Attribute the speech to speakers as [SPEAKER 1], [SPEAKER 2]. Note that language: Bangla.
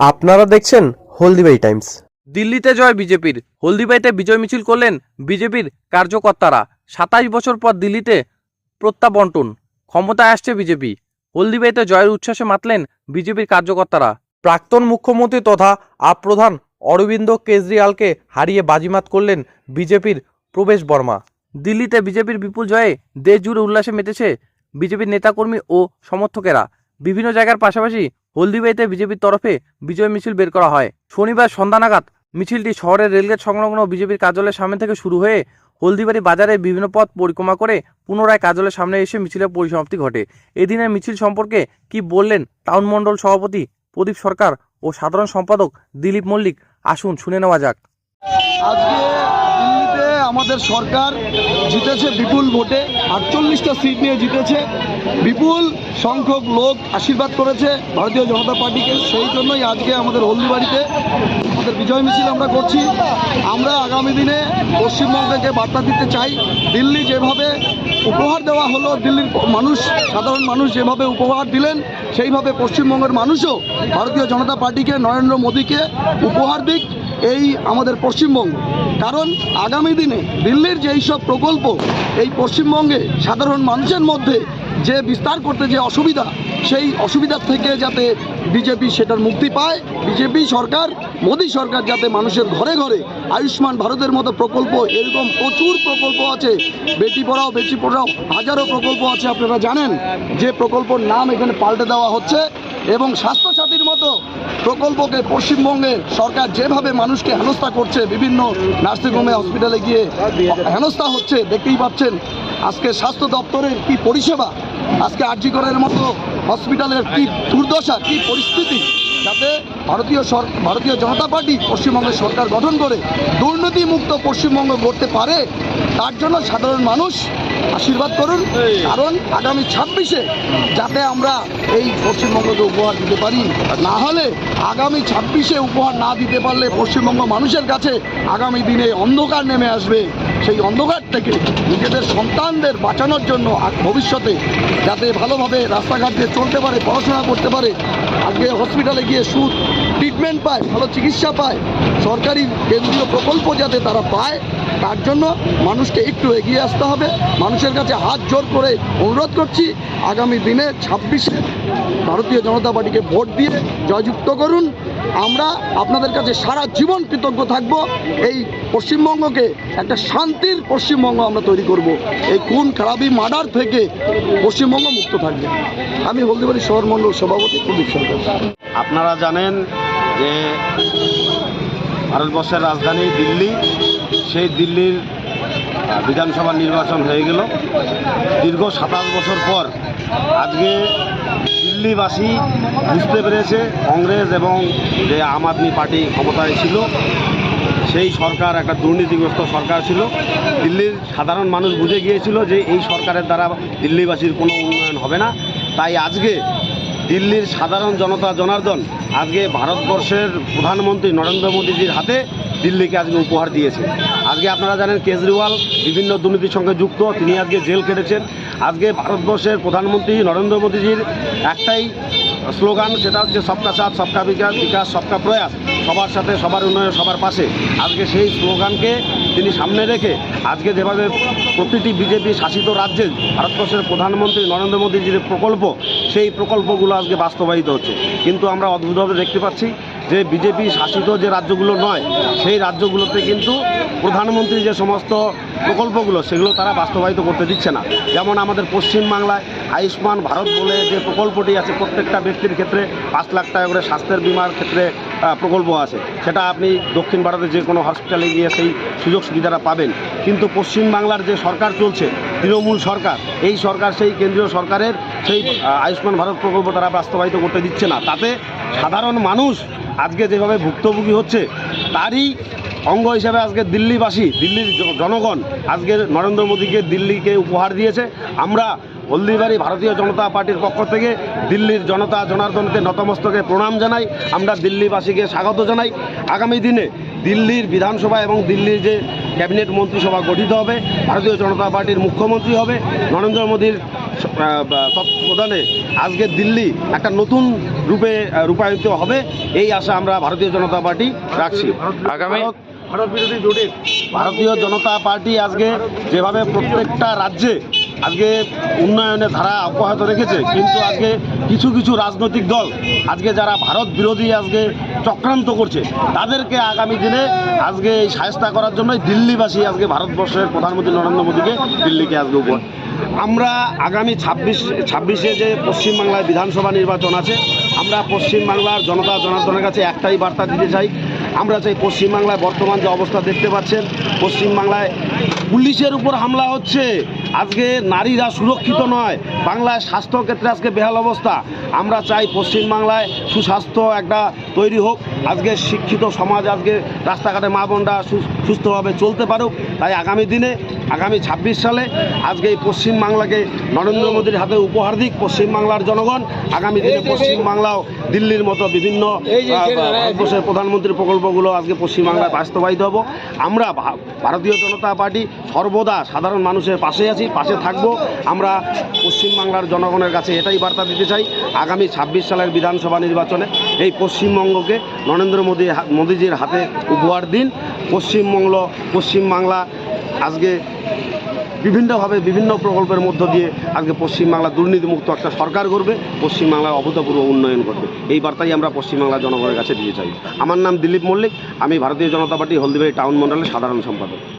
[SPEAKER 1] আপনারা দেখছেন হলদিবাই টাইমস।
[SPEAKER 2] দিল্লিতে জয় বিজেপির হলদিবাইতে বিজয় মিছিল করলেন বিজেপির কার্যকর্তারা। সাতাশ বছর পর দিল্লিতে প্রত্যাবন্টন ক্ষমতায় আসছে বিজেপি। হলদিবাইতে জয়ের উচ্ছ্বাসে মাতলেন বিজেপির কার্যকর্তারা। প্রাক্তন মুখ্যমন্ত্রী তথা আপ প্রধান অরবিন্দ কেজরিওয়ালকে হারিয়ে বাজিমাত করলেন বিজেপির প্রবেশ বর্মা। দিল্লিতে বিজেপির বিপুল জয়ে দেশ জুড়ে উল্লাসে মেতেছে বিজেপির নেতাকর্মী ও সমর্থকেরা। বিভিন্ন জায়গার পাশাপাশি হলদিবাইতে বিজেপির তরফে বিজয় মিছিল বের করা হয়। শনিবার সন্ধ্যা নাগাদ মিছিলটি শহরের রেলগেট সংলগ্ন বিজেপির কার্যালয়ের সামনে থেকে শুরু হয়ে হলদিবাড়ি বাজারে বিভিন্ন পথ পরিক্রমা করে পুনরায় কার্যালয়ের সামনে এসে মিছিলের পরিসমাপ্তি ঘটে। এদিনের মিছিল সম্পর্কে কি বললেন টাউন মণ্ডল সভাপতি প্রদীপ সরকার ও সাধারণ সম্পাদক দিলীপ মল্লিক? আসুন শুনে নেওয়া যাক।
[SPEAKER 3] আজকে আমাদের সরকার জিতেছে বিপুল ভোটে। আটচল্লিশটা সিট নিয়ে জিতেছে। বিপুল সংখ্যক লোক আশীর্বাদ করেছে ভারতীয় জনতা পার্টিকে। সেই জন্যই আজকে আমাদের হলদিবাড়িতে আমাদের বিজয় মিছিল আমরা করছি। আমরা আগামী দিনে পশ্চিমবঙ্গকে বার্তা দিতে চাই, দিল্লি যেভাবে উপহার দেওয়া হলো, দিল্লির মানুষ, সাধারণ মানুষ যেভাবে উপহার দিলেন, সেইভাবে পশ্চিমবঙ্গের মানুষও ভারতীয় জনতা পার্টিকে, নরেন্দ্র মোদীকে উপহার দিক। এই আমাদের পশ্চিমবঙ্গ। কারণ আগামী দিনে দিল্লির যে এইসব প্রকল্প, এই পশ্চিমবঙ্গে সাধারণ মানুষের মধ্যে যে বিস্তার করতে যে অসুবিধা, সেই অসুবিধার থেকে যাতে বিজেপি সেটার মুক্তি পায়, বিজেপি সরকার, মোদী সরকার যাতে মানুষের ঘরে ঘরে আয়ুষ্মান ভারতের মতো প্রকল্প, এরকম প্রচুর প্রকল্প আছে। বেটি পড়াও বেটি পড়াও, হাজারো প্রকল্প আছে, আপনারা জানেন। যে প্রকল্পর নাম এখানে পাল্টে দেওয়া হচ্ছে এবং স্বাস্থ্যসাথীর মতো প্রকল্পকে পশ্চিমবঙ্গে সরকার যেভাবে মানুষকে হেনস্থা করছে, বিভিন্ন নার্সিংহোমে হসপিটালে গিয়ে হেনস্থা হচ্ছে, দেখতেই পাচ্ছেন আজকে স্বাস্থ্য দপ্তরের কি পরিষেবা, আজকে আরজিকরের মতো হসপিটালের কি দুর্দশা, কি পরিস্থিতি, যাতে ভারতীয় ভারতীয় জনতা পার্টি পশ্চিমবঙ্গের সরকার গঠন করে দুর্নীতিমুক্ত পশ্চিমবঙ্গ গড়তে পারে, তার জন্য সাধারণ মানুষ আশীর্বাদ করুন। কারণ আগামী ছাব্বিশে যাতে আমরা এই পশ্চিমবঙ্গকে উপহার দিতে পারি। না হলে আগামী ছাব্বিশে উপহার না দিতে পারলে পশ্চিমবঙ্গ মানুষের কাছে আগামী দিনে অন্ধকার নেমে আসবে। সেই অন্ধকার থেকে নিজেদের সন্তানদের বাঁচানোর জন্য ভবিষ্যতে যাতে ভালোভাবে রাস্তাঘাট দিয়ে চলতে পারে পড়াশোনা করতে পারে। আজকে হসপিটালে গিয়ে সুদ ট্রিটমেন্ট পায়, ভালো চিকিৎসা পায়, সরকারি কেন্দ্রীয় প্রকল্প যাতে তারা পায়, তার জন্য মানুষকে একটু এগিয়ে আসতে হবে। মানুষের কাছে হাত জোর করে অনুরোধ করছি, আগামী দিনে ছাব্বিশে ভারতীয় জনতা পার্টিকে ভোট দিয়ে জয়যুক্ত করুন। আমরা আপনাদের কাছে সারা জীবন কৃতজ্ঞ থাকব। এই পশ্চিমবঙ্গকে একটা শান্তির পশ্চিমবঙ্গ আমরা তৈরি করব। এই খুন, খারাপি, মার্ডার থেকে পশ্চিমবঙ্গ মুক্ত থাকবে। আমি হলদিবাড়ি শহর মণ্ডল সভাপতি প্রদীপ সরকার।
[SPEAKER 4] আপনারা জানেন যে ভারতবর্ষের রাজধানী দিল্লি, সেই দিল্লির বিধানসভা নির্বাচন হয়ে গেল। দীর্ঘ সাতাশ বছর পর আজকে দিল্লিবাসী বুঝতে পেরেছে, কংগ্রেস এবং যে আম আদমি পার্টি ক্ষমতায় ছিল, সেই সরকার একটা দুর্নীতিগ্রস্ত সরকার ছিল। দিল্লির সাধারণ মানুষ বুঝে গিয়েছিল যে এই সরকারের দ্বারা দিল্লিবাসীর কোনো উন্নয়ন হবে না। তাই আজকে দিল্লির সাধারণ জনতা জনার্দন, আজকে ভারতবর্ষের প্রধানমন্ত্রী নরেন্দ্র মোদীজির হাতে দিল্লিকে আজকে উপহার দিয়েছে আজকে আপনারা জানেন কেজরিওয়াল বিভিন্ন দুর্নীতির সঙ্গে যুক্ত, তিনি আজকে জেল কেটেছেন আজকে ভারতবর্ষের প্রধানমন্ত্রী নরেন্দ্র মোদীজির একটাই স্লোগান, সেটা হচ্ছে সবকা সাথ, সবকা বিকাশ বিকাশ, সবকা প্রয়াস। সবার সাথে, সবার উন্নয়ন, সবার পাশে। আজকে সেই স্লোগানকে তিনি সামনে রেখে আজকে যেভাবে প্রতিটি বিজেপি শাসিত রাজ্যে ভারতবর্ষের প্রধানমন্ত্রী নরেন্দ্র মোদীর যে প্রকল্প, সেই প্রকল্পগুলো আজকে বাস্তবায়িত হচ্ছে। কিন্তু আমরা অদ্ভুতভাবে দেখতে পাচ্ছি যে বিজেপি শাসিত যে রাজ্যগুলো নয়, সেই রাজ্যগুলোতে কিন্তু প্রধানমন্ত্রী যে সমস্ত প্রকল্পগুলো, সেগুলো তারা বাস্তবায়িত করতে দিচ্ছে না। যেমন আমাদের পশ্চিমবাংলায় আয়ুষ্মান ভারত বলে যে প্রকল্পটি আছে, প্রত্যেকটা ব্যক্তির ক্ষেত্রে পাঁচ লাখ টাকা করে স্বাস্থ্যের বিমার ক্ষেত্রে প্রকল্প আছে। সেটা আপনি দক্ষিণ ভারতে যে কোনো হসপিটালে গিয়ে সেই সুযোগ সুবিধাটা পাবেন। কিন্তু পশ্চিমবাংলার যে সরকার চলছে, তৃণমূল সরকার, এই সরকার সেই কেন্দ্রীয় সরকারের সেই আয়ুষ্মান ভারত প্রকল্প তারা বাস্তবায়িত করতে দিচ্ছে না। তাতে সাধারণ মানুষ আজকে যেভাবে ভুক্তভোগী হচ্ছে, তারই অঙ্গ হিসেবে আজকে দিল্লিবাসী, দিল্লির জনগণ আজকে নরেন্দ্র মোদীকে দিল্লিকে উপহার দিয়েছে। আমরা হলদিবাড়ি ভারতীয় জনতা পার্টির পক্ষ থেকে দিল্লির জনতা জনার্দনকে নতমস্তকে প্রণাম জানাই। আমরা দিল্লিবাসীকে স্বাগত জানাই। আগামী দিনে দিল্লির বিধানসভা এবং দিল্লির যে ক্যাবিনেট মন্ত্রিসভা গঠিত হবে, ভারতীয় জনতা পার্টির মুখ্যমন্ত্রী হবে, নরেন্দ্র মোদীর তত্ত্বাবধানে আজকে দিল্লি একটা নতুন রূপে রূপায়িত হবে। এই আশা আমরা ভারতীয় জনতা পার্টি রাখছি।
[SPEAKER 2] আগামী
[SPEAKER 4] ভারতীয় জনতা পার্টি আজকে যেভাবে প্রত্যেকটা রাজ্যে আজকে উন্নয়নের ধারা অব্যাহত রেখেছে কিন্তু আজকে কিছু কিছু রাজনৈতিক দল আজকে যারা ভারত বিরোধী আজকে চক্রান্ত করছে তাদেরকে আগামী দিনে আজকে এই সায়স্তা করার জন্যই দিল্লিবাসী আজকে ভারতবর্ষের প্রধানমন্ত্রী নরেন্দ্র মোদীকে দিল্লিকে আজকে উপহার আমরা আগামী ছাব্বিশ, ছাব্বিশে যে পশ্চিমবাংলায় বিধানসভা নির্বাচন আছে, আমরা পশ্চিমবাংলার জনতা জনার্দনের কাছে একটাই বার্তা দিতে চাই। আমরা চাই পশ্চিমবাংলায় বর্তমান যে অবস্থা দেখতে পাচ্ছেন, পশ্চিমবাংলায় পুলিশের উপর হামলা হচ্ছে। আজকে নারীরা সুরক্ষিত নয়, বাংলায় স্বাস্থ্য ক্ষেত্রে আজকে বেহাল অবস্থা। আমরা চাই পশ্চিমবাংলায় সুস্বাস্থ্য একটা তৈরি হোক। আজকে শিক্ষিত সমাজ আজকে রাস্তাঘাটে মা বোনরা সুস্থভাবে চলতে পারুক। তাই আগামী দিনে আগামী ছাব্বিশ সালে আজকে এই পশ্চিমবাংলাকে নরেন্দ্র মোদীর হাতে উপহার দিক পশ্চিমবাংলার জনগণ। আগামী দিনে পশ্চিমবাংলাও দিল্লির মতো বিভিন্ন ভারতবর্ষের প্রধানমন্ত্রীর প্রকল্পগুলো আজকে পশ্চিমবাংলায় বাস্তবায়িত হব। আমরা ভারতীয় জনতা পার্টি সর্বদা সাধারণ মানুষের পাশে আছি পাশে থাকব। আমরা পশ্চিমবাংলার জনগণের কাছে এটাই বার্তা দিতে চাই আগামী ছাব্বিশ সালের বিধানসভা নির্বাচনে এই পশ্চিমবঙ্গকে নরেন্দ্র মোদী মোদীজির হাতে উপহার দিন। পশ্চিমবঙ্গ পশ্চিমবাংলা আজকে বিভিন্নভাবে বিভিন্ন প্রকল্পের মধ্য দিয়ে আজকে পশ্চিমবাংলা দুর্নীতিমুক্ত একটা সরকার করবে পশ্চিমবাংলার অভূতপূর্ব উন্নয়ন করবে। এই বার্তাই আমরা পশ্চিমবাংলা জনগণের কাছে দিতে চাই। আমার নাম দিলীপ মল্লিক, আমি ভারতীয় জনতা পার্টি হলদিবাড়ি টাউন মন্ডলের সাধারণ সম্পাদক।